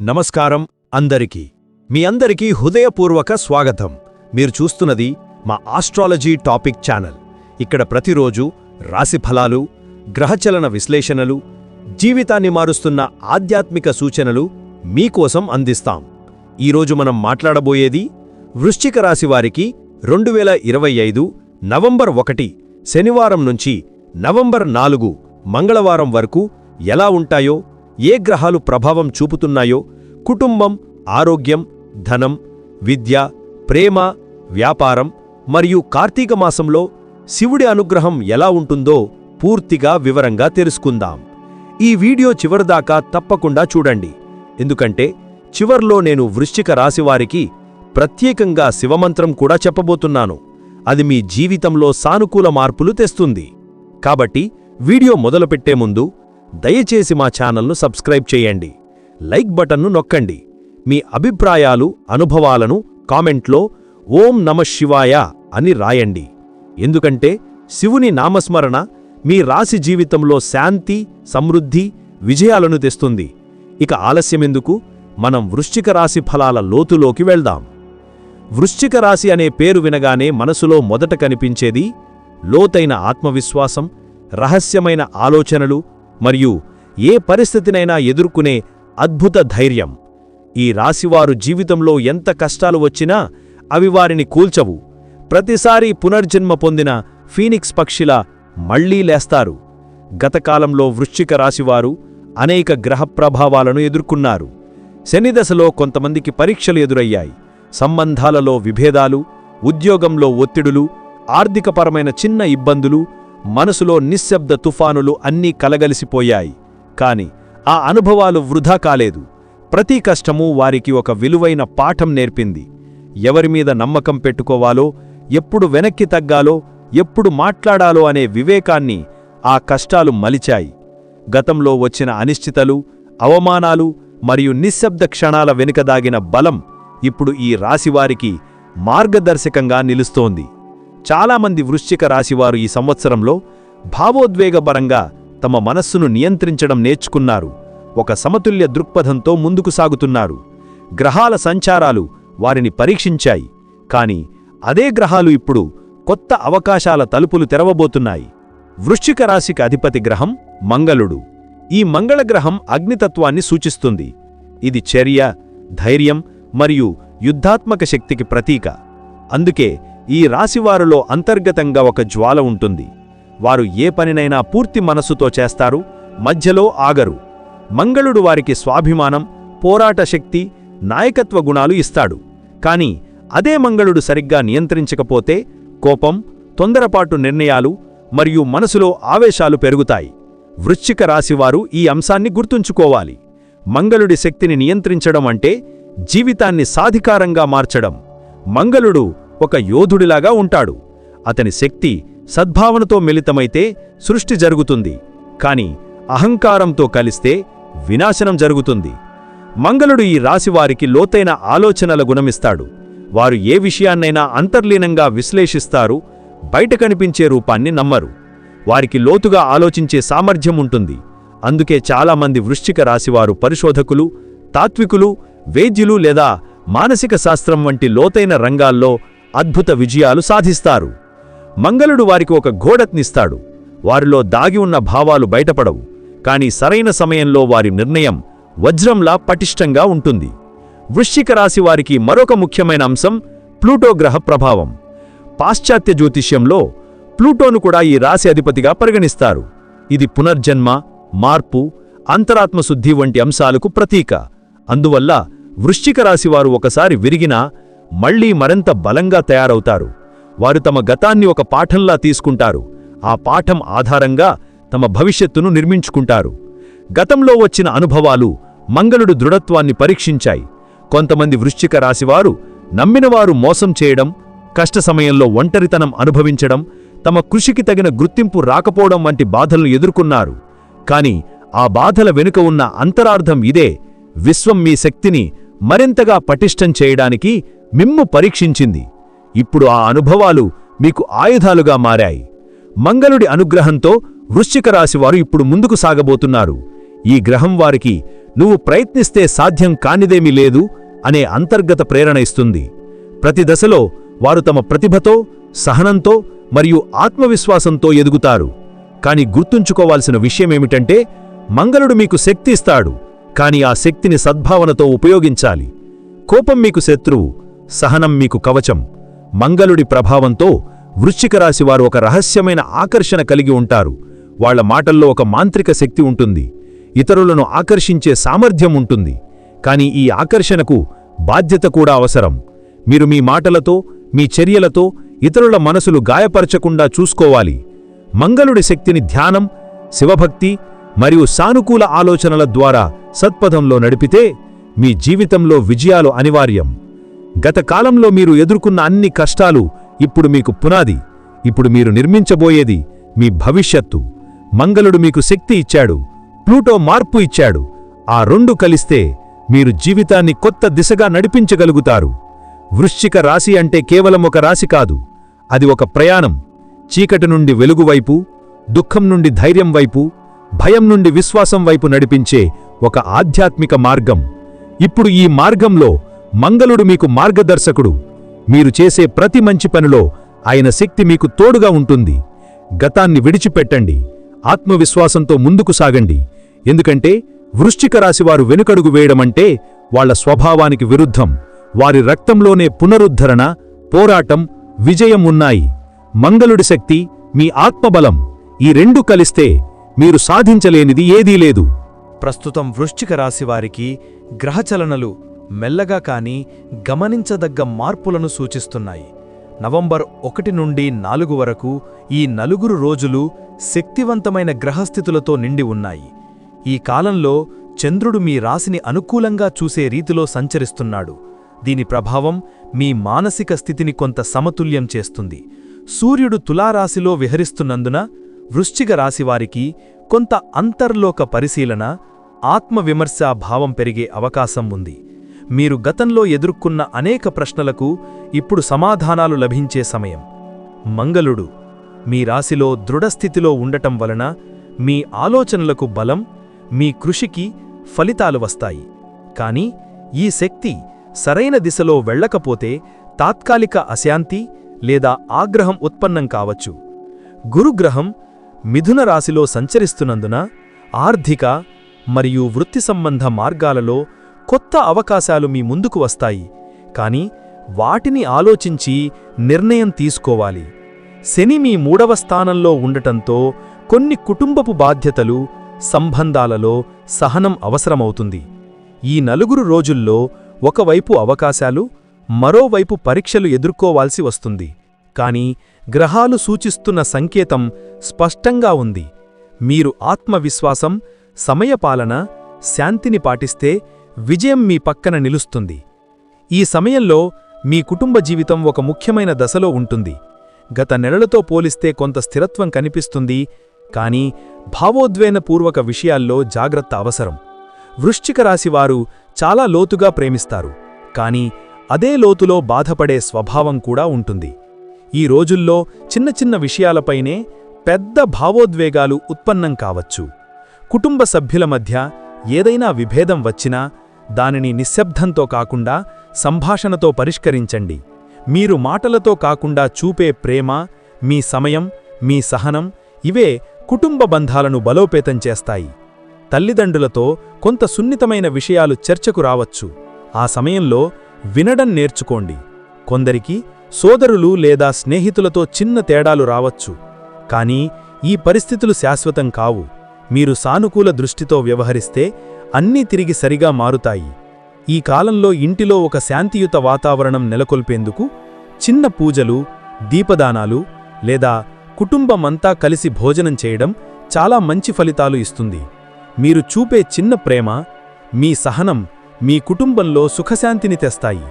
నమస్కారం అందరికీ. మీ అందరికీ హృదయపూర్వక స్వాగతం. మీరు చూస్తున్నది మా ఆస్ట్రాలజీ టాపిక్ ఛానల్. ఇక్కడ ప్రతిరోజు రాశి ఫలాలు గ్రహచలన విశ్లేషణలు జీవితాన్ని మారుస్తున్న ఆధ్యాత్మిక సూచనలు మీకోసం అందిస్తాం. ఈరోజు మనం మాట్లాడబోయేది వృశ్చిక రాశివారికి రెండు వేల ఇరవై ఐదు నవంబర్ ఒకటి శనివారం నుంచి నవంబర్ నాలుగు మంగళవారం వరకు ఎలా ఉంటాయో ఏ గ్రహాలు ప్రభావం చూపుతున్నాయో కుటుంబం ఆరోగ్యం ధనం విద్య ప్రేమ వ్యాపారం మరియు కార్తీక మాసంలో శివుడి అనుగ్రహం ఎలా ఉంటుందో పూర్తిగా వివరంగా తెలుసుకుందాం. ఈ వీడియో చివరిదాకా తప్పకుండా చూడండి. ఎందుకంటే చివర్లో నేను వృశ్చిక రాశివారికి ప్రత్యేకంగా శివమంత్రం కూడా చెప్పబోతున్నాను. అది మీ జీవితంలో సానుకూల మార్పులు తెస్తుంది. కాబట్టి వీడియో మొదలుపెట్టే ముందు దయచేసి మా ఛానల్ను సబ్స్క్రైబ్ చేయండి. లైక్ బటన్ను నొక్కండి. మీ అభిప్రాయాలు అనుభవాలను కామెంట్లో ఓం నమ శివాయ అని రాయండి. ఎందుకంటే శివుని నామస్మరణ మీ రాశి జీవితంలో శాంతి సమృద్ధి విజయాలను తెస్తుంది. ఇక ఆలస్యమెందుకు మనం వృశ్చిక రాశి ఫలాల లోతులోకి వెళ్దాం. వృశ్చిక రాశి అనే పేరు వినగానే మనసులో మొదట కనిపించేది లోతైన ఆత్మవిశ్వాసం రహస్యమైన ఆలోచనలు మరియు ఏ పరిస్థితినైనా ఎదుర్కొనే అద్భుత ధైర్యం. ఈ రాశివారు జీవితంలో ఎంత కష్టాలు వచ్చినా అవి వారిని కూల్చవు. ప్రతిసారి పునర్జన్మ పొందిన ఫీనిక్స్ పక్షిలా మళ్ళీ లేస్తారు. గతకాలంలో వృశ్చిక రాశివారు అనేక గ్రహ ప్రభావాలను ఎదుర్కొన్నారు. శనిదశలో కొంతమందికి పరీక్షలు ఎదురయ్యాయి. సంబంధాలలో విభేదాలు ఉద్యోగంలో ఒత్తిడులు ఆర్థికపరమైన చిన్న ఇబ్బందులు మనసులో నిశ్శబ్ద తుఫానులు అన్నీ కలగలిసిపోయాయి. కాని ఆ అనుభవాలు వృధా కాలేదు. ప్రతి కష్టమూ వారికి ఒక విలువైన పాఠం నేర్పింది. ఎవరిమీద నమ్మకం పెట్టుకోవాలో ఎప్పుడు వెనక్కి తగ్గాలో ఎప్పుడు మాట్లాడాలో అనే వివేకాన్ని ఆ కష్టాలు మలిచాయి. గతంలో వచ్చిన అనిశ్చితలు అవమానాలు మరియు నిశ్శబ్ద క్షణాల వెనుకదాగిన బలం ఇప్పుడు ఈ రాశివారికి మార్గదర్శకంగా నిలుస్తోంది. చాలామంది వృశ్చిక రాశివారు ఈ సంవత్సరంలో భావోద్వేగపరంగా తమ మనస్సును నియంత్రించడం నేర్చుకున్నారు. ఒక సమతుల్య దృక్పథంతో ముందుకు సాగుతున్నారు. గ్రహాల సంచారాలు వారిని పరీక్షించాయి. కాని అదే గ్రహాలు ఇప్పుడు కొత్త అవకాశాల తలుపులు తెరవబోతున్నాయి. వృశ్చిక రాశికి అధిపతి గ్రహం మంగళుడు. ఈ మంగళగ్రహం అగ్నితత్వాన్ని సూచిస్తుంది. ఇది చర్య ధైర్యం మరియు యుద్ధాత్మక శక్తికి ప్రతీక. అందుకే ఈ రాశివారిలో అంతర్గతంగా ఒక జ్వాల ఉంటుంది. వారు ఏ పనినైనా పూర్తి మనస్సుతో చేస్తారు మధ్యలో ఆగరు. మంగళుడు వారికి స్వాభిమానం పోరాట శక్తి నాయకత్వ గుణాలు ఇస్తాడు. కాని అదే మంగళుడు సరిగ్గా నియంత్రించకపోతే కోపం తొందరపాటు నిర్ణయాలు మరియు మనసులో ఆవేశాలు పెరుగుతాయి. వృశ్చిక రాశివారు ఈ అంశాన్ని గుర్తుంచుకోవాలి. మంగళుడి శక్తిని నియంత్రించడం అంటే జీవితాన్ని సాధికారంగా మార్చడం. మంగళుడు ఒక యోధుడిలాగా ఉంటాడు. అతని శక్తి సద్భావనతో మిళితమైతే సృష్టి జరుగుతుంది. కాని అహంకారంతో కలిస్తే వినాశనం జరుగుతుంది. మంగళుడు ఈ రాశివారికి లోతైన ఆలోచనల గుణమిస్తాడు. వారు ఏ విషయాన్నైనా అంతర్లీనంగా విశ్లేషిస్తారు బయట కనిపించే రూపాన్ని నమ్మరు. వారికి లోతుగా ఆలోచించే సామర్థ్యం ఉంటుంది. అందుకే చాలామంది వృశ్చిక రాశివారు పరిశోధకులు తాత్వికులు వేద్యులు లేదా మానసిక శాస్త్రం వంటి లోతైన రంగాల్లో అద్భుత విజయాలు సాధిస్తారు. మంగళుడు వారికి ఒక ఘోడత్నిస్తాడు. వారిలో దాగి ఉన్న భావాలు బయటపడవు. కాని సరైన సమయంలో వారి నిర్ణయం వజ్రంలా పటిష్టంగా ఉంటుంది. వృశ్చిక రాశి వారికి మరొక ముఖ్యమైన అంశం ప్లూటో గ్రహ ప్రభావం. పాశ్చాత్య జ్యోతిష్యంలో ప్లూటోను కూడా ఈ రాశి అధిపతిగా పరిగణిస్తారు. ఇది పునర్జన్మ మార్పు అంతరాత్మశుద్ధి వంటి అంశాలకు ప్రతీక. అందువల్ల వృశ్చిక రాశివారు ఒకసారి విరిగినా మళ్ళీ మరింత బలంగా తయారవుతారు. వారు తమ గతాన్ని ఒక పాఠంలా తీసుకుంటారు. ఆ పాఠం ఆధారంగా తమ భవిష్యత్తును నిర్మించుకుంటారు. గతంలో వచ్చిన అనుభవాలు మంగళుడు దృఢత్వాన్ని పరీక్షించాయి. కొంతమంది వృశ్చిక రాశివారు నమ్మినవారు మోసం చేయడం కష్ట సమయంలో ఒంటరితనం అనుభవించడం తమ కృషికి తగిన గుర్తింపు రాకపోవడం వంటి బాధలను ఎదుర్కొన్నారు. కాని ఆ బాధల వెనుక ఉన్న అంతరార్థం ఇదే. విశ్వం మీ శక్తిని మరింతగా పటిష్టం చేయడానికి మిమ్ము పరీక్షించింది. ఇప్పుడు ఆ అనుభవాలు మీకు ఆయుధాలుగా మారాయి. మంగళుడి అనుగ్రహంతో వృశ్చిక రాశివారు ఇప్పుడు ముందుకు సాగబోతున్నారు. ఈ గ్రహం వారికి నువ్వు ప్రయత్నిస్తే సాధ్యం కానిదేమీ లేదు అనే అంతర్గత ప్రేరణ ఇస్తుంది. ప్రతి దశలో వారు తమ ప్రతిభతో సహనంతో మరియు ఆత్మవిశ్వాసంతో ఎదుగుతారు. కాని గుర్తుంచుకోవాల్సిన విషయమేమిటంటే మంగళుడు మీకు శక్తి ఇస్తాడు. కాని ఆ శక్తిని సద్భావనతో ఉపయోగించాలి. కోపం మీకు శత్రువు. సహనం మీకు కవచం. మంగళుడి ప్రభావంతో వృశ్చిక రాశివారు ఒక రహస్యమైన ఆకర్షణ కలిగి ఉంటారు. వాళ్ళ మాటల్లో ఒక మాంత్రిక శక్తి ఉంటుంది. ఇతరులను ఆకర్షించే సామర్థ్యం ఉంటుంది. కాని ఈ ఆకర్షణకు బాధ్యత కూడా అవసరం. మీరు మీ మాటలతో మీ చర్యలతో ఇతరుల మనసులు గాయపరచకుండా చూసుకోవాలి. మంగళుడి శక్తిని ధ్యానం శివభక్తి మరియు సానుకూల ఆలోచనల ద్వారా సత్పథంలో నడిపితే మీ జీవితంలో విజయాలు అనివార్యం. గత కాలంలో మీరు ఎదుర్కొన్న అన్ని కష్టాలు ఇప్పుడు మీకు పునాది. ఇప్పుడు మీరు నిర్మించబోయేది మీ భవిష్యత్తు. మంగళుడు మీకు శక్తి ఇచ్చాడు. ప్లూటో మార్పు ఇచ్చాడు. ఆ రెండు కలిస్తే మీరు జీవితాన్ని కొత్త దిశగా నడిపించగలుగుతారు. వృశ్చిక రాశి అంటే కేవలం ఒక రాశి కాదు. అది ఒక ప్రయాణం. చీకటి నుండి వెలుగువైపు దుఃఖం నుండి ధైర్యం వైపు భయం నుండి విశ్వాసం వైపు నడిపించే ఒక ఆధ్యాత్మిక మార్గం. ఇప్పుడు ఈ మార్గంలో మంగళుడు మీకు మార్గదర్శకుడు. మీరు చేసే ప్రతి మంచి పనిలో ఆయన శక్తి మీకు తోడుగా ఉంటుంది. గతాన్ని విడిచిపెట్టండి. ఆత్మవిశ్వాసంతో ముందుకు సాగండి. ఎందుకంటే వృశ్చిక రాశివారు వెనుకడుగు వేయడమంటే వాళ్ళ స్వభావానికి విరుద్ధం. వారి రక్తంలోనే పునరుద్ధరణ పోరాటం విజయం ఉన్నాయి. మంగళుడి శక్తి మీ ఆత్మబలం. ఈ రెండు కలిస్తే మీరు సాధించలేనిది ఏదీ లేదు. ప్రస్తుతం వృశ్చిక రాశివారికి గ్రహచలనలు మెల్లగా కాని గమనించదగ్గ మార్పులను సూచిస్తున్నాయి. నవంబర్ ఒకటి నుండి నాలుగు వరకు ఈ నలుగురు రోజులు శక్తివంతమైన గ్రహస్థితులతో నిండి ఉన్నాయి. ఈ కాలంలో చంద్రుడు మీ రాశిని అనుకూలంగా చూసే రీతిలో సంచరిస్తున్నాడు. దీని ప్రభావం మీ మానసిక స్థితిని కొంత సమతుల్యం చేస్తుంది. సూర్యుడు తులారాశిలో విహరిస్తున్నందున వృశ్చిక రాశివారికి కొంత అంతర్లోక పరిశీలన ఆత్మవిమర్శా భావం పెరిగే అవకాశం ఉంది. మీరు గతంలో ఎదుర్కొన్న అనేక ప్రశ్నలకు ఇప్పుడు సమాధానాలు లభించే సమయం. మంగళుడు మీ రాశిలో దృఢస్థితిలో ఉండటం వలన మీ ఆలోచనలకు బలం మీ కృషికి ఫలితాలు వస్తాయి. కాని ఈ శక్తి సరైన దిశలో వెళ్ళకపోతే తాత్కాలిక అశాంతి లేదా ఆగ్రహం ఉత్పన్నం కావచ్చు. గురుగ్రహం మిథున రాశిలో సంచరిస్తున్నందున ఆర్థిక మరియు వృత్తి సంబంధ మార్గాలలో కొత్త అవకాశాలు మీ ముందుకు వస్తాయి. కానీ వాటిని ఆలోచించి నిర్ణయం తీసుకోవాలి. శని మీ మూడవ స్థానంలో ఉండటంతో కొన్ని కుటుంబపు బాధ్యతలు సంబంధాలలో సహనం అవసరమవుతుంది. ఈ నలుగురు రోజుల్లో ఒకవైపు అవకాశాలు మరోవైపు పరీక్షలు ఎదుర్కోవాల్సి వస్తుంది. కాని గ్రహాలు సూచిస్తున్న సంకేతం స్పష్టంగా ఉంది. మీరు ఆత్మవిశ్వాసం సమయపాలన శాంతిని పాటిస్తే విజయం మీ పక్కన నిలుస్తుంది. ఈ సమయంలో మీ కుటుంబ జీవితం ఒక ముఖ్యమైన దశలో ఉంటుంది. గత నెలలతో పోలిస్తే కొంత స్థిరత్వం కనిపిస్తుంది కానీ భావోద్వేనపూర్వక విషయాల్లో జాగ్రత్త అవసరం. వృశ్చిక రాశివారు చాలా లోతుగా ప్రేమిస్తారు కాని అదే లోతులో బాధపడే స్వభావం కూడా ఉంటుంది. ఈ రోజుల్లో చిన్న చిన్న విషయాలపైనే పెద్ద భావోద్వేగాలు ఉత్పన్నం కావచ్చు. కుటుంబ సభ్యుల మధ్య ఏదైనా విభేదం వచ్చినా దానిని నిశ్శబ్దంతో కాకుండా సంభాషణతో పరిష్కరించండి. మీరు మాటలతో కాకుండా చూపే ప్రేమ మీ సమయం మీ సహనం ఇవే కుటుంబ బంధాలను బలోపేతం చేస్తాయి. తల్లిదండ్రులతో కొంత సున్నితమైన విషయాలు చర్చకు రావచ్చు. ఆ సమయంలో వినడం నేర్చుకోండి. కొందరికి సోదరులు లేదా స్నేహితులతో చిన్న తేడాలు రావచ్చు. కానీ ఈ పరిస్థితులు శాశ్వతం కావు. మీరు సానుకూల దృష్టితో వ్యవహరిస్తే అన్నీ తిరిగి సరిగా మారుతాయి. ఈ కాలంలో ఇంటిలో ఒక శాంతియుత వాతావరణం నెలకొల్పేందుకు చిన్న పూజలు దీపదానాలు లేదా కుటుంబమంతా కలిసి భోజనం చేయడం చాలా మంచి ఫలితాలు ఇస్తుంది. మీరు చూపే చిన్న ప్రేమ మీ సహనం మీ కుటుంబంలో సుఖశాంతిని తెస్తాయి.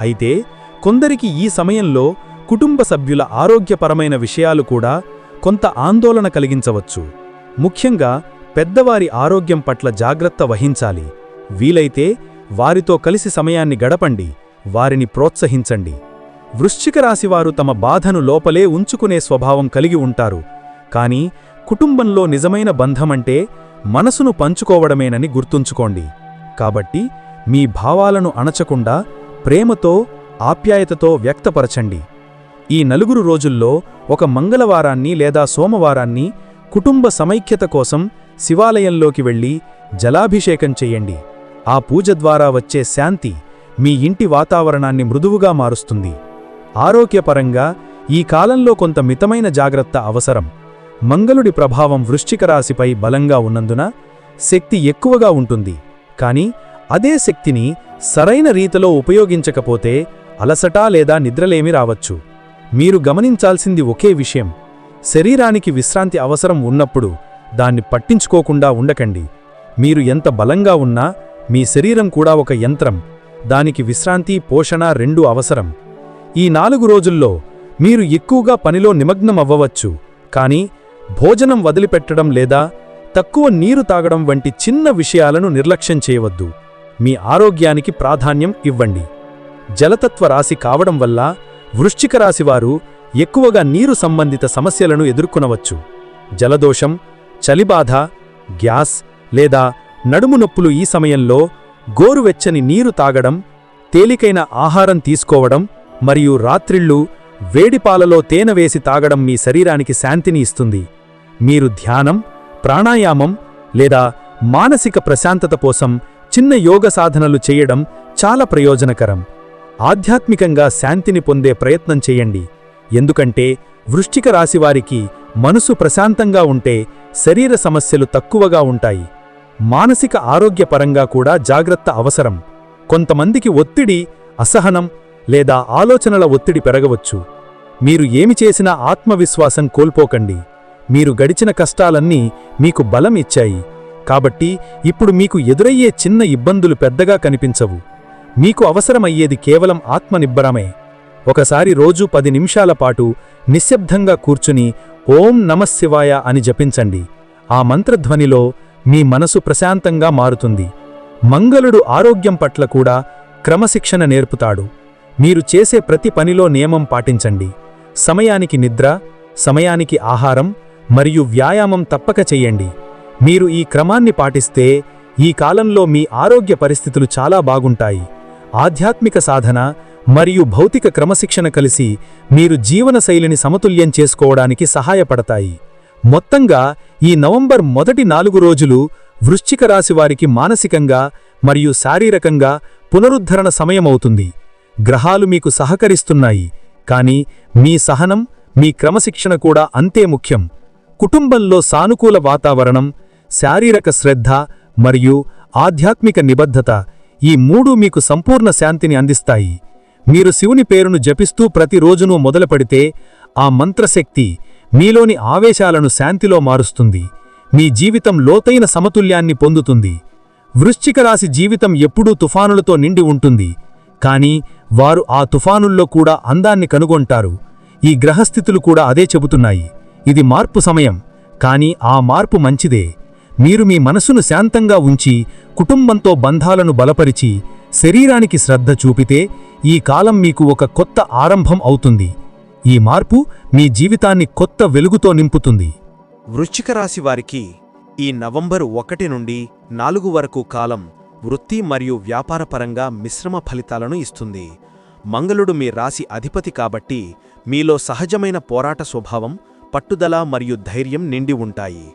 అయితే కొందరికి ఈ సమయంలో కుటుంబ సభ్యుల ఆరోగ్యపరమైన విషయాలు కూడా కొంత ఆందోళన కలిగించవచ్చు. ముఖ్యంగా పెద్దవారి ఆరోగ్యం పట్ల జాగ్రత్త వహించాలి. వీలైతే వారితో కలిసి సమయాన్ని గడపండి వారిని ప్రోత్సహించండి. వృశ్చిక రాశివారు తమ బాధను లోపలే ఉంచుకునే స్వభావం కలిగి ఉంటారు. కాని కుటుంబంలో నిజమైన బంధమంటే మనసును పంచుకోవడమేనని గుర్తుంచుకోండి. కాబట్టి మీ భావాలను అణచకుండా ప్రేమతో ఆప్యాయతతో వ్యక్తపరచండి. ఈ నలుగురు రోజుల్లో ఒక మంగళవారాన్ని లేదా సోమవారాన్ని కుటుంబ సమైక్యత కోసం శివాలయంలోకి వెళ్ళి జలాభిషేకం చెయ్యండి ఆ పూజ ద్వారా వచ్చే శాంతి మీ ఇంటి వాతావరణాన్ని మృదువుగా మారుస్తుంది. ఆరోగ్యపరంగా ఈ కాలంలో కొంత మితమైన జాగ్రత్త అవసరం. మంగళుడి ప్రభావం వృశ్చిక రాశిపై బలంగా ఉన్నందున శక్తి ఎక్కువగా ఉంటుంది. కానీ అదే శక్తిని సరైన రీతిలో ఉపయోగించకపోతే అలసట లేదా నిద్రలేమి రావచ్చు. మీరు గమనించాల్సింది ఒకే విషయం. శరీరానికి విశ్రాంతి అవసరం ఉన్నప్పుడు దాన్ని పట్టించుకోకుండా ఉండకండి. మీరు ఎంత బలంగా ఉన్నా మీ శరీరం కూడా ఒక యంత్రం. దానికి విశ్రాంతి పోషణ రెండూ అవసరం. ఈ నాలుగు రోజుల్లో మీరు ఎక్కువగా పనిలో నిమగ్నం అవ్వవచ్చు కానీ భోజనం వదిలిపెట్టడం లేదా తక్కువ నీరు తాగడం వంటి చిన్న విషయాలను నిర్లక్ష్యం చేయవద్దు. మీ ఆరోగ్యానికి ప్రాధాన్యం ఇవ్వండి. జలతత్వ రాశి కావడం వల్ల వృశ్చిక రాశివారు ఎక్కువగా నీరు సంబంధిత సమస్యలను ఎదుర్కొనవచ్చు. జలదోషం చలిబాధ గ్యాస్ లేదా నడుము నొప్పులు ఈ సమయంలో గోరువెచ్చని నీరు తాగడం తేలికైన ఆహారం తీసుకోవడం మరియు రాత్రిళ్ళు వేడిపాలలో తేనె వేసి తాగడం మీ శరీరానికి శాంతిని ఇస్తుంది. మీరు ధ్యానం ప్రాణాయామం లేదా మానసిక ప్రశాంతత కోసం చిన్న యోగ సాధనలు చేయడం చాలా ప్రయోజనకరం. ఆధ్యాత్మికంగా శాంతిని పొందే ప్రయత్నం చేయండి. ఎందుకంటే వృష్టిక రాశివారికి మనసు ప్రశాంతంగా ఉంటే శరీర సమస్యలు తక్కువగా ఉంటాయి. మానసిక ఆరోగ్యపరంగా కూడా జాగ్రత్త అవసరం. కొంతమందికి ఒత్తిడి అసహనం లేదా ఆలోచనల ఒత్తిడి పెరగవచ్చు. మీరు ఏమి చేసినా ఆత్మవిశ్వాసం కోల్పోకండి. మీరు గడిచిన కష్టాలన్నీ మీకు బలం ఇచ్చాయి. కాబట్టి ఇప్పుడు మీకు ఎదురయ్యే చిన్న ఇబ్బందులు పెద్దగా కనిపించవు. మీకు అవసరమయ్యేది కేవలం ఆత్మనిబ్బరమే. ఒకసారి రోజు పది నిమిషాల పాటు నిశ్శబ్దంగా కూర్చుని ఓం నమశివాయ అని జపించండి. ఆ మంత్రధ్వనిలో మీ మనసు ప్రశాంతంగా మారుతుంది. మంగళుడు ఆరోగ్యం పట్ల కూడా క్రమశిక్షణ నేర్పుతాడు. మీరు చేసే ప్రతి పనిలో నియమం పాటించండి. సమయానికి నిద్ర సమయానికి ఆహారం మరియు వ్యాయామం తప్పక చెయ్యండి మీరు ఈ క్రమాన్ని పాటిస్తే ఈ కాలంలో మీ ఆరోగ్య పరిస్థితులు చాలా బాగుంటాయి. ఆధ్యాత్మిక సాధన మరియు భౌతిక క్రమశిక్షణ కలిసి మీరు జీవనశైలిని సమతుల్యం చేసుకోవడానికి సహాయపడతాయి. మొత్తంగా ఈ నవంబర్ మొదటి నాలుగు రోజులు వృశ్చిక రాశివారికి మానసికంగా మరియు శారీరకంగా పునరుద్ధరణ సమయమవుతుంది. గ్రహాలు మీకు సహకరిస్తున్నాయి కానీ మీ సహనం మీ క్రమశిక్షణ కూడా అంతే ముఖ్యం. కుటుంబంలో సానుకూల వాతావరణం శారీరక శ్రద్ధ మరియు ఆధ్యాత్మిక నిబద్ధత ఈ మూడు మీకు సంపూర్ణ శాంతిని అందిస్తాయి. మీరు శివుని పేరును జపిస్తూ ప్రతిరోజునూ మొదలుపడితే ఆ మంత్రశక్తి మీలోని ఆవేశాలను శాంతిలో మారుస్తుంది. మీ జీవితం లోతైన సమతుల్యాన్ని పొందుతుంది. వృశ్చిక రాశి జీవితం ఎప్పుడూ తుఫానులతో నిండి ఉంటుంది. కానీ వారు ఆ తుఫానుల్లో కూడా అందాన్ని కనుగొంటారు. ఈ గ్రహస్థితులు కూడా అదే చెబుతున్నాయి. ఇది మార్పు సమయం. కానీ ఆ మార్పు మంచిదే. మీరు మీ మనసును శాంతంగా ఉంచి కుటుంబంతో బంధాలను బలపరిచి శరీరానికి శ్రద్ధ చూపితే ఈ కాలం మీకు ఒక కొత్త ఆరంభం అవుతుంది. ఈ మార్పు మీ జీవితాన్ని కొత్త వెలుగుతో నింపుతుంది. వృశ్చిక రాశి వారికి ఈ నవంబరు ఒకటి నుండి నాలుగు వరకు కాలం వృత్తి మరియు వ్యాపారపరంగా మిశ్రమ ఫలితాలను ఇస్తుంది. మంగళుడు మీ రాశి అధిపతి కాబట్టి మీలో సహజమైన పోరాట స్వభావం పట్టుదల మరియు ధైర్యం నిండి ఉంటాయి.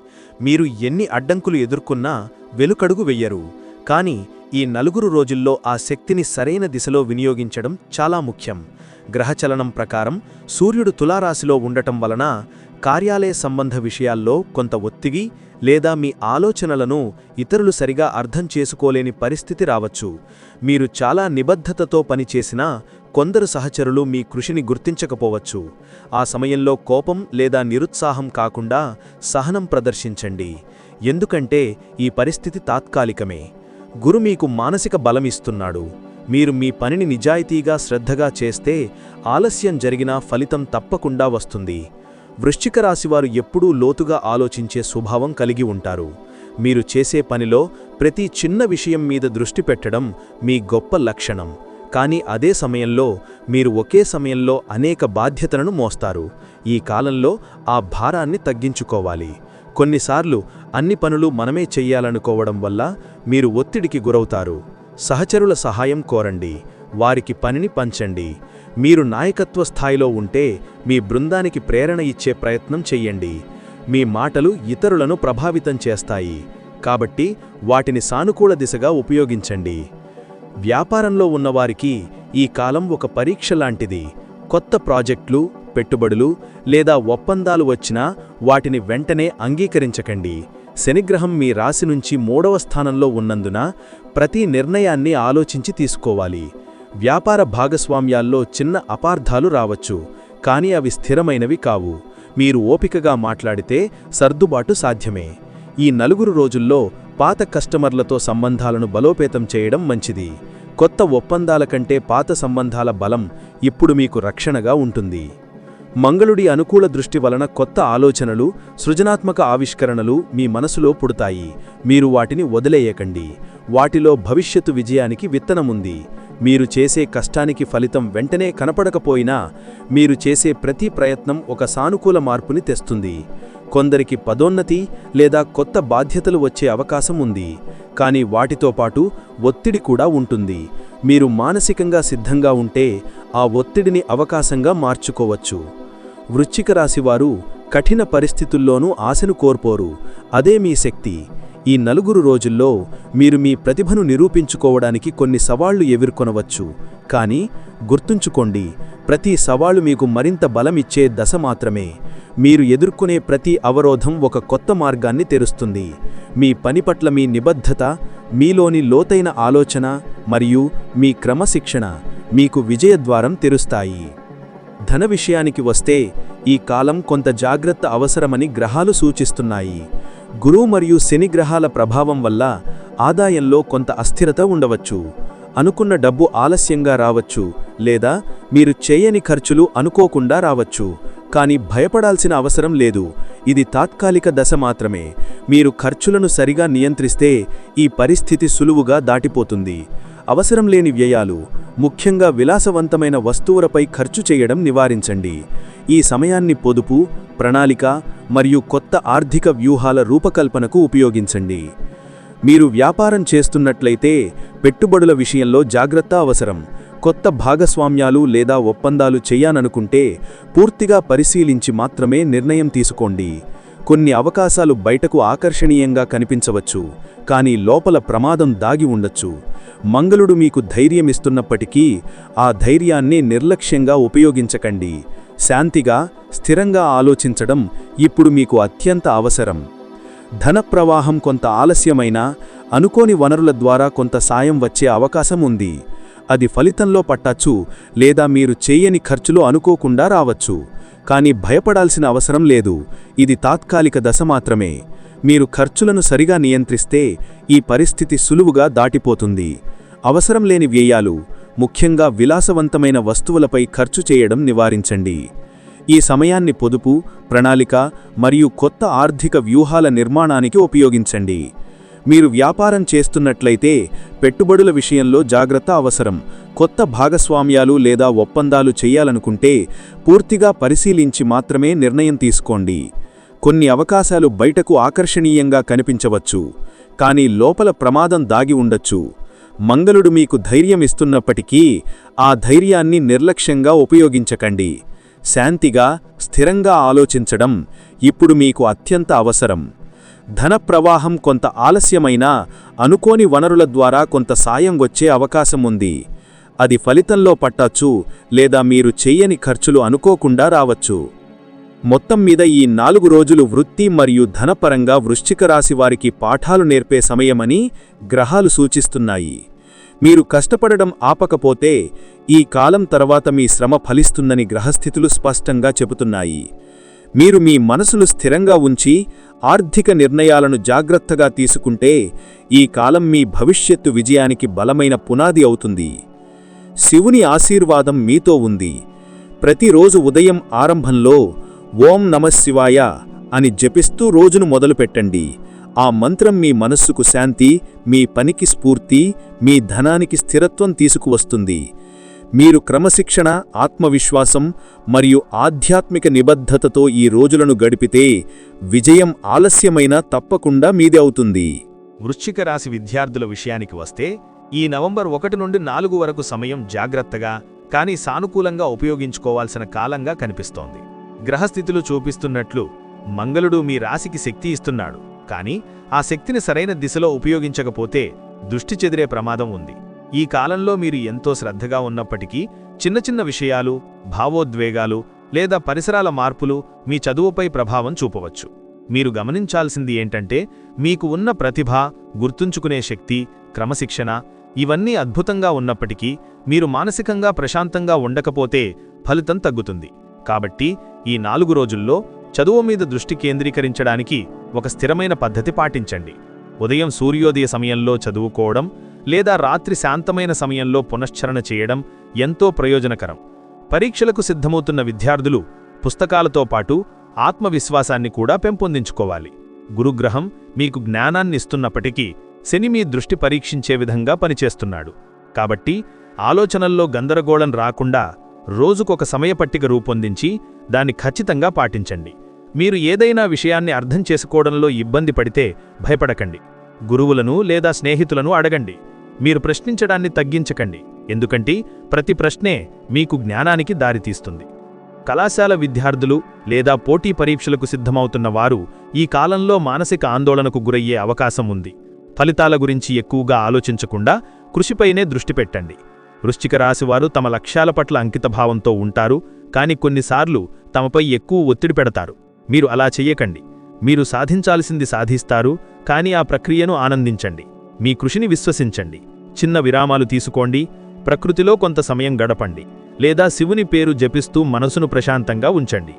మీరు ఎన్ని అడ్డంకులు ఎదుర్కొన్నా వెలుకడుగు వెయ్యరు కానీ ఈ నలుగురు రోజుల్లో ఆ శక్తిని సరైన దిశలో వినియోగించడం చాలా ముఖ్యం. గ్రహచలనం ప్రకారం సూర్యుడు తులారాశిలో ఉండటం వలన కార్యాలయ సంబంధ విషయాల్లో కొంత ఒత్తిగి లేదా మీ ఆలోచనలను ఇతరులు సరిగా అర్థం చేసుకోలేని పరిస్థితి రావచ్చు. మీరు చాలా నిబద్ధతతో పనిచేసినా కొందరు సహచరులు మీ కృషిని గుర్తించకపోవచ్చు. ఆ సమయంలో కోపం లేదా నిరుత్సాహం కాకుండా సహనం ప్రదర్శించండి. ఎందుకంటే ఈ పరిస్థితి తాత్కాలికమే. గురు మీకు మానసిక బలమిస్తున్నాడు మీరు మీ పనిని నిజాయితీగా శ్రద్ధగా చేస్తే ఆలస్యం జరిగినా ఫలితం తప్పకుండా వస్తుంది. వృశ్చిక రాశివారు ఎప్పుడూ లోతుగా ఆలోచించే స్వభావం కలిగి ఉంటారు. మీరు చేసే పనిలో ప్రతి చిన్న విషయం మీద దృష్టి పెట్టడం మీ గొప్ప లక్షణం. కానీ అదే సమయంలో మీరు ఒకే సమయంలో అనేక బాధ్యతలను మోస్తారు. ఈ కాలంలో ఆ భారాన్ని తగ్గించుకోవాలి. కొన్నిసార్లు అన్ని పనులు మనమే చెయ్యాలనుకోవడం వల్ల మీరు ఒత్తిడికి గురవుతారు. సహచరుల సహాయం కోరండి. వారికి పనిని పంచండి. మీరు నాయకత్వ స్థాయిలో ఉంటే మీ బృందానికి ప్రేరణ ఇచ్చే ప్రయత్నం చెయ్యండి. మీ మాటలు ఇతరులను ప్రభావితం చేస్తాయి. కాబట్టి వాటిని సానుకూల దిశగా ఉపయోగించండి. వ్యాపారంలో ఉన్నవారికి ఈ కాలం ఒక పరీక్ష లాంటిది. కొత్త ప్రాజెక్టులు పెట్టుబడులు లేదా ఒప్పందాలు వచ్చినా వాటిని వెంటనే అంగీకరించకండి. శనిగ్రహం మీ రాశి నుంచి మూడవ స్థానంలో ఉన్నందున ప్రతి నిర్ణయాన్ని ఆలోచించి తీసుకోవాలి. వ్యాపార భాగస్వామ్యాల్లో చిన్న అపార్థాలు రావచ్చు కానీ అవి స్థిరమైనవి కావు. మీరు ఓపికగా మాట్లాడితే సర్దుబాటు సాధ్యమే. ఈ నలుగురు రోజుల్లో పాత కస్టమర్లతో సంబంధాలను బలోపేతం చేయడం మంచిది. కొత్త ఒప్పందాల కంటే పాత సంబంధాల బలం ఇప్పుడు మీకు రక్షణగా ఉంటుంది. మంగళుడి అనుకూల దృష్టి వలన కొత్త ఆలోచనలు సృజనాత్మక ఆవిష్కరణలు మీ మనసులో పుడతాయి. మీరు వాటిని వదిలేయకండి. వాటిలో భవిష్యత్తు విజయానికి విత్తనముంది. మీరు చేసే కష్టానికి ఫలితం వెంటనే కనపడకపోయినా మీరు చేసే ప్రతి ప్రయత్నం ఒక సానుకూల మార్పుని తెస్తుంది. కొందరికి పదోన్నతి లేదా కొత్త బాధ్యతలు వచ్చే అవకాశం ఉంది కానీ వాటితో పాటు ఒత్తిడి కూడా ఉంటుంది. మీరు మానసికంగా సిద్ధంగా ఉంటే ఆ ఒత్తిడిని అవకాశంగా మార్చుకోవచ్చు. వృశ్చిక రాశివారు కఠిన పరిస్థితుల్లోనూ ఆశను కోర్పోరు అదే మీ శక్తి. ఈ నలుగురు రోజుల్లో మీరు మీ ప్రతిభను నిరూపించుకోవడానికి కొన్ని సవాళ్ళు ఎదుర్కొనవచ్చు. కానీ గుర్తుంచుకోండి ప్రతి సవాళ్ళు మీకు మరింత బలమిచ్చే దశ మాత్రమే. మీరు ఎదుర్కొనే ప్రతి అవరోధం ఒక కొత్త మార్గాన్ని తెరుస్తుంది. మీ పని పట్ల మీ నిబద్ధత మీలోని లోతైన ఆలోచన మరియు మీ క్రమశిక్షణ మీకు విజయద్వారం తెరుస్తాయి. ధన విషయానికి వస్తే ఈ కాలం కొంత జాగ్రత్త అవసరమని గ్రహాలు సూచిస్తున్నాయి. గురు మరియు శని గ్రహాల ప్రభావం వల్ల ఆదాయంలో కొంత అస్థిరత ఉండవచ్చు. అనుకున్న డబ్బు ఆలస్యంగా రావచ్చు లేదా మీరు చేయని ఖర్చులు అనుకోకుండా రావచ్చు. కానీ భయపడాల్సిన అవసరం లేదు. ఇది తాత్కాలిక దశ మాత్రమే. మీరు ఖర్చులను సరిగా నియంత్రిస్తే ఈ పరిస్థితి సులువుగా దాటిపోతుంది. అవసరం లేని వ్యయాలు ముఖ్యంగా విలాసవంతమైన వస్తువులపై ఖర్చు చేయడం నివారించండి. ఈ సమయాన్ని పొదుపు ప్రణాళిక మరియు కొత్త ఆర్థిక వ్యూహాల రూపకల్పనకు ఉపయోగించండి. మీరు వ్యాపారం చేస్తున్నట్లయితే పెట్టుబడుల విషయంలో జాగ్రత్త అవసరం. కొత్త భాగస్వామ్యాలు లేదా ఒప్పందాలు చేయాలనుకుంటే పూర్తిగా పరిశీలించి మాత్రమే నిర్ణయం తీసుకోండి. కొన్ని అవకాశాలు బయటకు ఆకర్షణీయంగా కనిపించవచ్చు కానీ లోపల ప్రమాదం దాగి ఉండొచ్చు. మంగళుడు మీకు ధైర్యమిస్తున్నప్పటికీ ఆ ధైర్యాన్ని నిర్లక్ష్యంగా ఉపయోగించకండి. శాంతిగా స్థిరంగా ఆలోచించడం ఇప్పుడు మీకు అత్యంత అవసరం. ధన ప్రవాహం కొంత ఆలస్యమైనా అనుకోని వనరుల ద్వారా కొంత సాయం వచ్చే అవకాశం ఉంది. అది ఫలితంలో పట్టచ్చు లేదా మీరు చేయని ఖర్చులో అనుకోకుండా రావచ్చు. కానీ భయపడాల్సిన అవసరం లేదు. ఇది తాత్కాలిక దశ మాత్రమే. మీరు ఖర్చులను సరిగా నియంత్రిస్తే ఈ పరిస్థితి సులువుగా దాటిపోతుంది. అవసరం లేని వ్యయాలు ముఖ్యంగా విలాసవంతమైన వస్తువులపై ఖర్చు చేయడం నివారించండి. ఈ సమయాన్ని పొదుపు ప్రణాళిక మరియు కొత్త ఆర్థిక వ్యూహాల నిర్మాణానికి ఉపయోగించండి. మీరు వ్యాపారం చేస్తున్నట్లయితే పెట్టుబడుల విషయంలో జాగ్రత్త అవసరం. కొత్త భాగస్వామ్యాలు లేదా ఒప్పందాలు చేయాలనుకుంటే పూర్తిగా పరిశీలించి మాత్రమే నిర్ణయం తీసుకోండి. కొన్ని అవకాశాలు బయటకు ఆకర్షణీయంగా కనిపించవచ్చు కానీ లోపల ప్రమాదం దాగి ఉండొచ్చు. మంగళుడు మీకు ధైర్యం ఇస్తున్నప్పటికీ ఆ ధైర్యాన్ని నిర్లక్ష్యంగా ఉపయోగించకండి. శాంతిగా స్థిరంగా ఆలోచించడం ఇప్పుడు మీకు అత్యంత అవసరం. ధన ప్రవాహం కొంత ఆలస్యమైనా అనుకోని వనరుల ద్వారా కొంత సాయం వచ్చే అవకాశం ఉంది. అది ఫలితంలో పట్టచ్చు లేదా మీరు చెయ్యని ఖర్చులు అనుకోకుండా రావచ్చు. మొత్తం మీద ఈ నాలుగు రోజులు వృత్తి మరియు ధనపరంగా వృశ్చిక రాశి వారికి పాఠాలు నేర్పే సమయమని గ్రహాలు సూచిస్తున్నాయి. మీరు కష్టపడడం ఆపకపోతే ఈ కాలం తర్వాత మీ శ్రమ ఫలిస్తుందని గ్రహస్థితులు స్పష్టంగా చెబుతున్నాయి. మీరు మీ మనసును స్థిరంగా ఉంచి ఆర్థిక నిర్ణయాలను జాగ్రత్తగా తీసుకుంటే ఈ కాలం మీ భవిష్యత్తు విజయానికి బలమైన పునాది అవుతుంది. శివుని ఆశీర్వాదం మీతో ఉంది. ప్రతిరోజు ఉదయం ఆరంభంలో ఓం నమశివాయ అని జపిస్తూ రోజును మొదలుపెట్టండి. ఆ మంత్రం మీ మనస్సుకు శాంతి మీ పనికి స్ఫూర్తి మీ ధనానికి స్థిరత్వం తీసుకువస్తుంది. మీరు క్రమశిక్షణ ఆత్మవిశ్వాసం మరియు ఆధ్యాత్మిక నిబద్ధతతో ఈ రోజులను గడిపితే విజయం ఆలస్యమైనా తప్పకుండా మీది అవుతుంది. వృశ్చిక రాశి విద్యార్థుల విషయానికి వస్తే ఈ నవంబర్ ఒకటి నుండి నాలుగు వరకు సమయం జాగ్రత్తగా కానీ సానుకూలంగా ఉపయోగించుకోవాల్సిన కాలంగా కనిపిస్తోంది. గ్రహస్థితులు చూపిస్తున్నట్లు మంగళుడు మీ రాశికి శక్తి ఇస్తున్నాడు. కానీ ఆ శక్తిని సరైన దిశలో ఉపయోగించకపోతే దృష్టి చెదిరే ప్రమాదం ఉంది. ఈ కాలంలో మీరు ఎంతో శ్రద్ధగా ఉన్నప్పటికీ చిన్న చిన్న విషయాలు భావోద్వేగాలు లేదా పరిసరాల మార్పులు మీ చదువుపై ప్రభావం చూపవచ్చు. మీరు గమనించాల్సింది ఏంటంటే మీకు ఉన్న ప్రతిభ గుర్తుంచుకునే శక్తి క్రమశిక్షణ ఇవన్నీ అద్భుతంగా ఉన్నప్పటికీ మీరు మానసికంగా ప్రశాంతంగా ఉండకపోతే ఫలితం తగ్గుతుంది. కాబట్టి ఈ నాలుగు రోజుల్లో చదువు మీద దృష్టి కేంద్రీకరించడానికి ఒక స్థిరమైన పద్ధతి పాటించండి. ఉదయం సూర్యోదయ సమయంలో చదువుకోవడం లేదా రాత్రి శాంతమైన సమయంలో పునశ్చరణ చేయడం ఎంతో ప్రయోజనకరం. పరీక్షలకు సిద్ధమవుతున్న విద్యార్థులు పుస్తకాలతో పాటు ఆత్మవిశ్వాసాన్ని కూడా పెంపొందించుకోవాలి. గురుగ్రహం మీకు జ్ఞానాన్ని ఇస్తున్నప్పటికీ శని మీ దృష్టి పరీక్షించే విధంగా పనిచేస్తున్నాడు. కాబట్టి ఆలోచనల్లో గందరగోళం రాకుండా రోజుకొక సమయపట్టిక రూపొందించి దాన్ని ఖచ్చితంగా పాటించండి. మీరు ఏదైనా విషయాన్ని అర్థం చేసుకోవడంలో ఇబ్బంది పడితే భయపడకండి. గురువులను లేదా స్నేహితులను అడగండి. మీరు ప్రశ్నించడాన్ని తగ్గించకండి. ఎందుకంటే ప్రతి ప్రశ్నే మీకు జ్ఞానానికి దారితీస్తుంది. కళాశాల విద్యార్థులు లేదా పోటీ పరీక్షలకు సిద్ధమవుతున్న వారు ఈ కాలంలో మానసిక ఆందోళనకు గురయ్యే అవకాశం ఉంది. ఫలితాల గురించి ఎక్కువగా ఆలోచించకుండా కృషిపైనే దృష్టి పెట్టండి. వృశ్చిక రాశివారు తమ లక్ష్యాల పట్ల అంకితభావంతో ఉంటారు కాని కొన్నిసార్లు తమపై ఎక్కువ ఒత్తిడి పెడతారు. మీరు అలా చెయ్యకండి. మీరు సాధించాల్సింది సాధిస్తారు కానీ ఆ ప్రక్రియను ఆనందించండి. మీ కృషిని విశ్వసించండి. చిన్న విరామాలు తీసుకోండి. ప్రకృతిలో కొంత సమయం గడపండి. లేదా శివుని పేరు జపిస్తూ మనసును ప్రశాంతంగా ఉంచండి.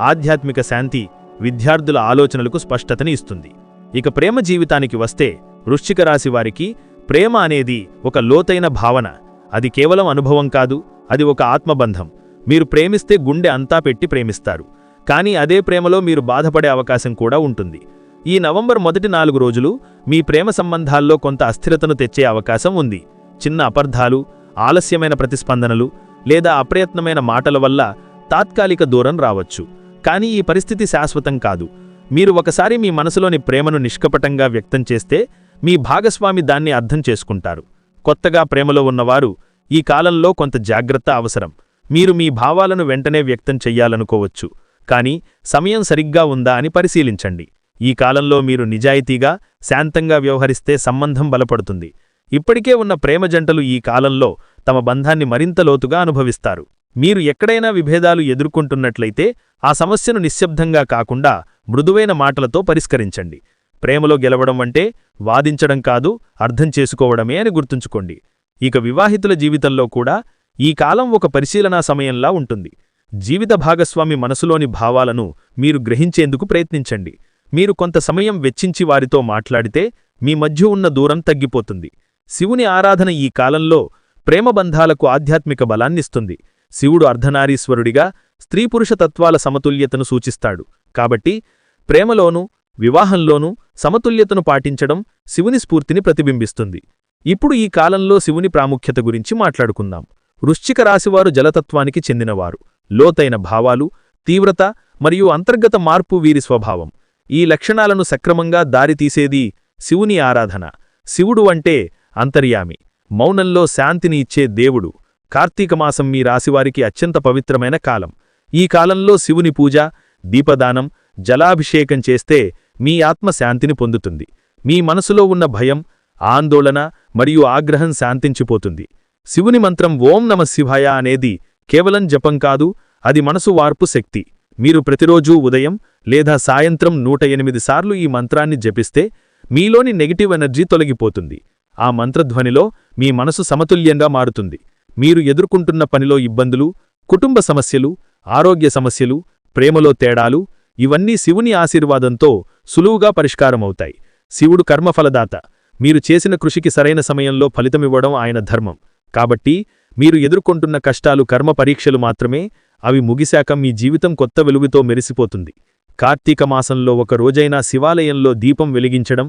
ఆధ్యాత్మిక శాంతి విద్యార్థుల ఆలోచనలకు స్పష్టతని ఇస్తుంది. ఇక ప్రేమ జీవితానికి వస్తే వృశ్చిక రాశి వారికి ప్రేమ అనేది ఒక లోతైన భావన. అది కేవలం అనుభవం కాదు అది ఒక ఆత్మబంధం. మీరు ప్రేమిస్తే గుండె అంతా పెట్టి ప్రేమిస్తారు. కానీ అదే ప్రేమలో మీరు బాధపడే అవకాశం కూడా ఉంటుంది. ఈ నవంబర్ మొదటి నాలుగు రోజులు మీ ప్రేమ సంబంధాల్లో కొంత అస్థిరతను తెచ్చే అవకాశం ఉంది. చిన్న అపర్ధాలు ఆలస్యమైన ప్రతిస్పందనలు లేదా అప్రయత్నమైన మాటల వల్ల తాత్కాలిక దూరం రావచ్చు. కానీ ఈ పరిస్థితి శాశ్వతం కాదు. మీరు ఒకసారి మీ మనసులోని ప్రేమను నిష్కపటంగా వ్యక్తం చేస్తే మీ భాగస్వామి దాన్ని అర్థం చేసుకుంటారు. కొత్తగా ప్రేమలో ఉన్నవారు ఈ కాలంలో కొంత జాగ్రత్త అవసరం. మీరు మీ భావాలను వెంటనే వ్యక్తం చెయ్యాలనుకోవచ్చు. కానీ సమయం సరిగ్గా ఉందా అని పరిశీలించండి. ఈ కాలంలో మీరు నిజాయితీగా శాంతంగా వ్యవహరిస్తే సంబంధం బలపడుతుంది. ఇప్పటికే ఉన్న ప్రేమ జంటలు ఈ కాలంలో తమ బంధాన్ని మరింత లోతుగా అనుభవిస్తారు. మీరు ఎక్కడైనా విభేదాలు ఎదుర్కొంటున్నట్లయితే ఆ సమస్యను నిశ్శబ్దంగా కాకుండా మృదువైన మాటలతో పరిష్కరించండి. ప్రేమలో గెలవడం అంటే వాదించడం కాదు అర్థం చేసుకోవడమే అని గుర్తుంచుకోండి. ఇక వివాహితుల జీవితంలో కూడా ఈ కాలం ఒక పరిశీలనా సమయంలా ఉంటుంది. జీవిత భాగస్వామి మనసులోని భావాలను మీరు గ్రహించేందుకు ప్రయత్నించండి. మీరు కొంత సమయం వెచ్చించి వారితో మాట్లాడితే మీ మధ్య ఉన్న దూరం తగ్గిపోతుంది. శివుని ఆరాధన ఈ కాలంలో ప్రేమబంధాలకు ఆధ్యాత్మిక బలాన్నిస్తుంది. శివుడు అర్ధనారీశ్వరుడిగా స్త్రీపురుష తత్వాల సమతుల్యతను సూచిస్తాడు. కాబట్టి ప్రేమలోనూ వివాహంలోనూ సమతుల్యతను పాటించడం శివుని స్ఫూర్తిని ప్రతిబింబిస్తుంది. ఇప్పుడు ఈ కాలంలో శివుని ప్రాముఖ్యత గురించి మాట్లాడుకుందాం. వృశ్చిక రాశివారు జలతత్వానికి చెందినవారు. లోతైన భావాలు తీవ్రత మరియు అంతర్గత మార్పు వీరి స్వభావం. ఈ లక్షణాలను సక్రమంగా దారితీసేది శివుని ఆరాధన. శివుడు అంటే అంతర్యామి. మౌనంలో శాంతిని ఇచ్చే దేవుడు. కార్తీకమాసం మీ రాశివారికి అత్యంత పవిత్రమైన కాలం. ఈ కాలంలో శివుని పూజ దీపదానం జలాభిషేకం చేస్తే మీ ఆత్మ శాంతిని పొందుతుంది. మీ మనసులో ఉన్న భయం ఆందోళన మరియు ఆగ్రహం శాంతించిపోతుంది. శివుని మంత్రం ఓం నమ శివాయ అనేది కేవలం జపం కాదు అది మనసు వార్పు శక్తి. మీరు ప్రతిరోజూ ఉదయం లేదా సాయంత్రం నూట ఎనిమిది సార్లు ఈ మంత్రాన్ని జపిస్తే మీలోని నెగిటివ్ ఎనర్జీ తొలగిపోతుంది. ఆ మంత్రధ్వనిలో మీ మనసు సమతుల్యంగా మారుతుంది. మీరు ఎదుర్కొంటున్న పనిలో ఇబ్బందులు కుటుంబ సమస్యలు ఆరోగ్య సమస్యలు ప్రేమలో తేడాలు ఇవన్నీ శివుని ఆశీర్వాదంతో సులువుగా పరిష్కారమవుతాయి. శివుడు కర్మఫలదాత. మీరు చేసిన కృషికి సరైన సమయంలో ఫలితమివ్వడం ఆయన ధర్మం. కాబట్టి మీరు ఎదుర్కొంటున్న కష్టాలు కర్మ పరీక్షలు మాత్రమే అవి ముగిశాక మీ జీవితం కొత్త వెలుగుతో మెరిసిపోతుంది. కార్తీక మాసంలో ఒక రోజైనా శివాలయంలో దీపం వెలిగించడం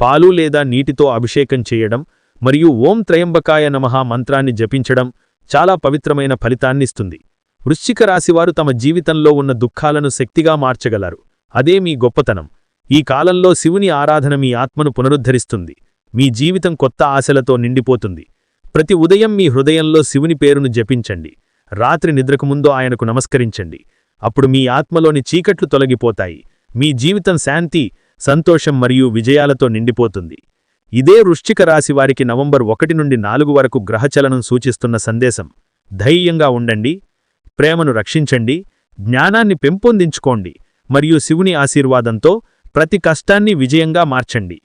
పాలు లేదా నీటితో అభిషేకం చేయడం మరియు ఓం త్రయంబకాయ నమః మంత్రాన్ని జపించడం చాలా పవిత్రమైన ఫలితాన్నిస్తుంది. వృశ్చిక రాశివారు తమ జీవితంలో ఉన్న దుఃఖాలను శక్తిగా మార్చగలరు. అదే మీ గొప్పతనం. ఈ కాలంలో శివుని ఆరాధన మీ ఆత్మను పునరుద్ధరిస్తుంది. మీ జీవితం కొత్త ఆశలతో నిండిపోతుంది. ప్రతి ఉదయం మీ హృదయంలో శివుని పేరును జపించండి. రాత్రి నిద్రకు ముందు ఆయనకు నమస్కరించండి. అప్పుడు మీ ఆత్మలోని చీకట్లు తొలగిపోతాయి. మీ జీవితం శాంతి సంతోషం మరియు విజయాలతో నిండిపోతుంది. ఇదే వృశ్చిక రాశి వారికి నవంబర్ ఒకటి నుండి నాలుగు వరకు గ్రహచలనం సూచిస్తున్న సందేశం. ధైర్యంగా ఉండండి. ప్రేమను రక్షించండి. జ్ఞానాన్ని పెంపొందించుకోండి. మరియు శివుని ఆశీర్వాదంతో ప్రతి కష్టాన్ని విజయంగా మార్చండి.